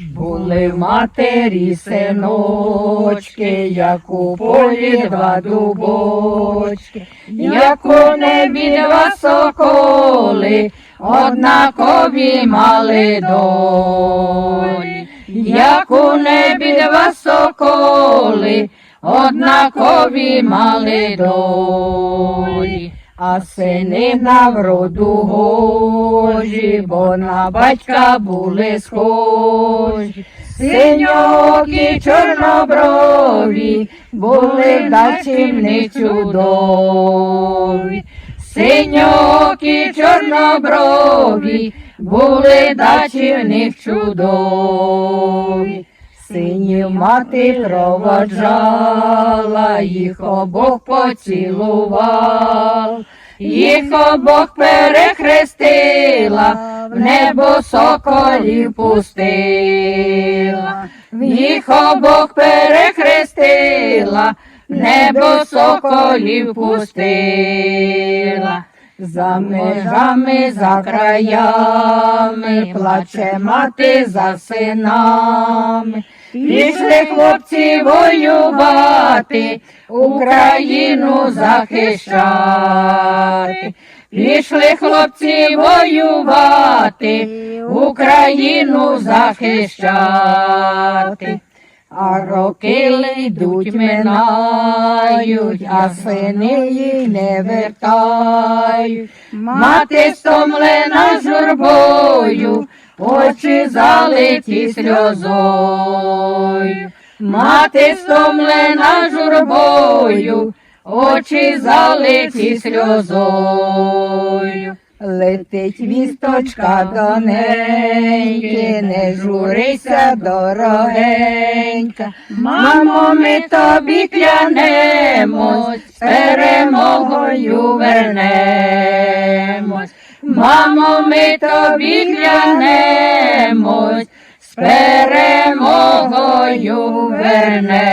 Були в матері синочки, як у полі два дубочки, як у небі два соколи, однакові мали долі, як у небі два соколи, однакові мали долі. А сини на вроду гожі, бо на батька були схожі. Синьокі чорноброві були дачі в них чудові. Синьокі чорноброві були дачі в них чудові. Синів мати проводжала, їх обох поцілувала, їх обох перехрестила, в небо соколів пустила, їх обох перехрестила, в небо соколів пустила. За межами, за краями, плаче мати за синами. Пішли хлопці воювати, Україну захищати. Пішли хлопці воювати, Україну захищати. А роки йдуть, минають, а сини їй не вертають. Мати стомлена журбою, очі залиті сльозою. Мати стомлена журбою, очі залиті сльозою. Летить вісточка до неньки, не журися, дорогенька. Мамо, ми тобі клянемось, з перемогою вернемось. Мамо, ми тобі клянемось, з перемогою вернемось.